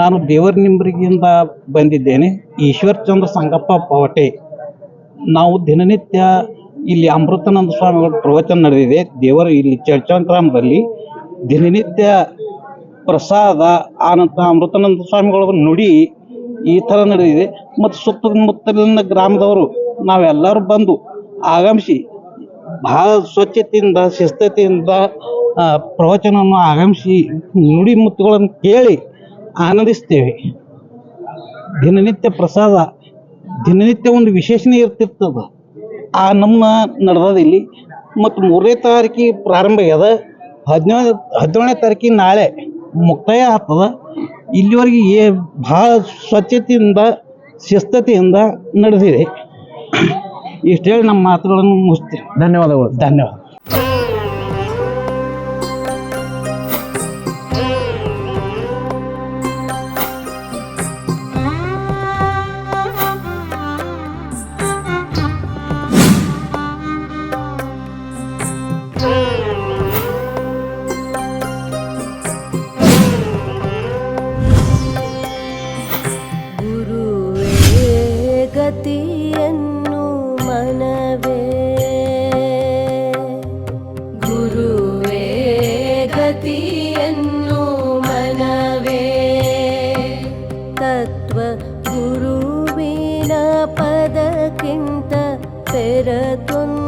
ನಾನು ದೇವರ ನಿಂಬರಿಗಿಂದ ಬಂದಿದ್ದೇನೆ. ಈಶ್ವರ್ ಚಂದ್ರ ಸಂಗಪ್ಪ ಪವಟೆ. ನಾವು ದಿನನಿತ್ಯ ಇಲ್ಲಿ ಅಮೃತಾನಂದ ಸ್ವಾಮಿಗಳ ಪ್ರವಚನ ನಡೆದಿದೆ. ದೇವರ ಇಲ್ಲಿ ಚರ್ಚಾಂತರಾಮದಲ್ಲಿ ದಿನನಿತ್ಯ ಪ್ರಸಾದ ಆನಂತರ ಅಮೃತಾನಂದ ಸ್ವಾಮಿಗಳ ನುಡಿ ಈ ಥರ ನಡೆದಿದೆ. ಮತ್ತು ಸುತ್ತಮುತ್ತಲಿನ ಗ್ರಾಮದವರು ನಾವೆಲ್ಲರೂ ಬಂದು ಆಗಮಿಸಿ ಭಾಳ ಸ್ವಚ್ಛತೆಯಿಂದ, ಶಿಸ್ತತೆಯಿಂದ ಪ್ರವಚನವನ್ನು ಆಗಮಿಸಿ ನುಡಿ ಮುತ್ತುಗಳನ್ನು ಕೇಳಿ ಆನಂದಿಸ್ತೇವೆ ದಿನನಿತ್ಯ ಪ್ರಸಾದ ದಿನನಿತ್ಯ ಒಂದು ವಿಶೇಷಣೆ ಇರ್ತಿರ್ತದ. ಆ ನಮ್ಮ ನಡೆದದ ಇಲ್ಲಿ ಮತ್ತು ಮೂರನೇ ತಾರೀಕಿಗೆ ಪ್ರಾರಂಭ ಆಗ್ಯದ. ಹದಿನೇಳು ಹದಿನೇಳನೇ ತಾರೀಕಿಗೆ ನಾಳೆ ಮುಕ್ತಾಯ ಆಗ್ತದ. ಇಲ್ಲಿವರೆಗೆ ಏ ಭಾಳ ಸ್ವಚ್ಛತೆಯಿಂದ ಶಿಸ್ತತೆಯಿಂದ ನಡೆದಿದೆ. ಇಷ್ಟು ಹೇಳಿ ನಮ್ಮ ಮಾತುಗಳನ್ನು ಮುಗಿಸ್ತೇನೆ. ಧನ್ಯವಾದಗಳು. ಧನ್ಯವಾದ. ಗತಿಯನ್ನು ಮನವೇ. ಗುರುವೇ ಗತಿಯನ್ನು ಮನವೇ. ತತ್ವ ಗುರುವಿನ ಪದಕ್ಕಿಂತ ಪೆರತೊಂದು